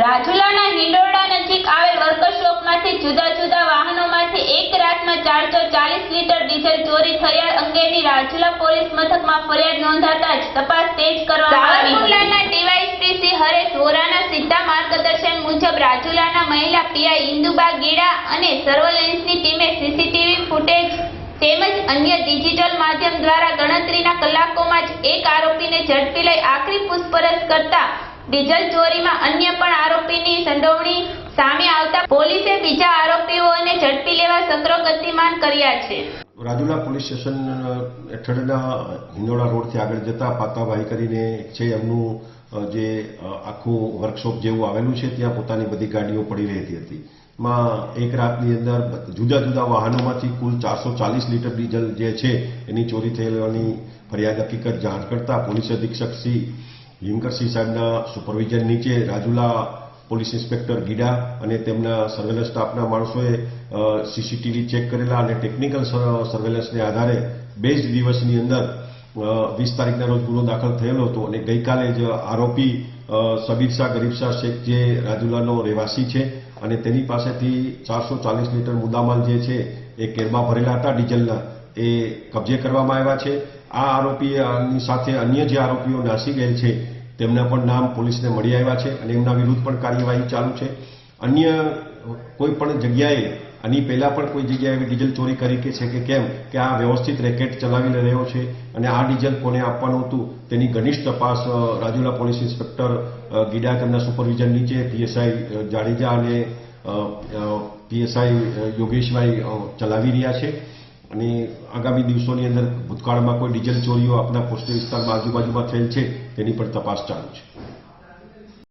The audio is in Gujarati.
રાજુલાના હિંડોરડા નજીક આવેલ વર્કશોપમાંથી જુદા જુદા વાહનોમાંથી એક રાતમાં ચારસો ચાલીસ લીટર ડીઝલ ચોરી થયા અંગેની રાજુલા પોલીસ મથકમાં ફરિયાદ નોંધાતા જ તપાસ તેજ કરવામાં આવી સાવરકુંડલાના ડીવાયએસપી હરેશ વોરાના સીધા માર્ગદર્શન મુજબ રાજુલાના મહિલા પીઆઈ ઇન્દુબા ગીડા અને સર્વેલન્સની ટીમે સીસીટીવી ફૂટેજ તેમજ અન્ય ડિજિટલ માધ્યમ દ્વારા ગણતરીના કલાકોમાં જ એક આરોપીને ઝડપી લઈ આખરી પૂછપરછ કરતા ડીઝલ ચોરીમાં અન્ય પણ ગાડીઓ પડી રહેતી હતી. માં એક રાતની અંદર જુદા જુદા વાહનોમાંથી કુલ ચારસો ચાલીસ લીટર ડીઝલ જે છે, એની ચોરી થયેલાની ફરિયાદ હકીકત જાણ કરતા પોલીસ અધિક્ષક શ્રી હિમકરસિંહ સાહેબના સુપરવિઝન નીચે રાજુલા પોલીસ ઇન્સ્પેક્ટર ગીડા અને તેમના સર્વેલન્સ સ્ટાફના માણસોએ સીસીટીવી ચેક કરેલા અને ટેકનિકલ સર્વેલન્સને આધારે બે જ દિવસની અંદર વીસ તારીખના રોજ ગુનો દાખલ થયેલો હતો અને ગઈકાલે જ આરોપી સબીર શાહ, ગરીબ શાહ શેખ જે રાજુલાનો રહેવાસી છે અને તેની પાસેથી ચારસો ચાલીસ લીટર મુદ્દામાલ જે છે એ કેરમાં ભરેલા હતા. ડીઝલના એ કબજે કરવામાં આવ્યા છે. આ આરોપીની સાથે અન્ય જે આરોપીઓ નાસી ગયેલ છે તેમના પણ નામ પોલીસને મળી આવ્યા છે અને એમના વિરુદ્ધ પણ કાર્યવાહી ચાલુ છે. અન્ય કોઈ પણ જગ્યાએ, આની પહેલાં પણ કોઈ જગ્યાએ ડીઝલ ચોરી કરી કે છે કે કેમ, કે આ વ્યવસ્થિત રેકેટ ચલાવી રહ્યો છે અને આ ડીઝલ કોને આપવાનું હતું, તેની ઘનિષ્ઠ તપાસ રાજુલા પોલીસ ઇન્સ્પેક્ટર ગીડા તેમના સુપરવિઝન નીચે, પીએસઆઈ જાડેજા અને પીએસઆઈ યોગેશભાઈ ચલાવી રહ્યા છે. અને આગામી દિવસોની અંદર ભૂતકાળમાં કોઈ ડીઝલ ચોરીઓ આપણા પોસ્ટ વિસ્તારમાં આજુબાજુમાં થયેલ છે, તેની પણ તપાસ ચાલુ છે.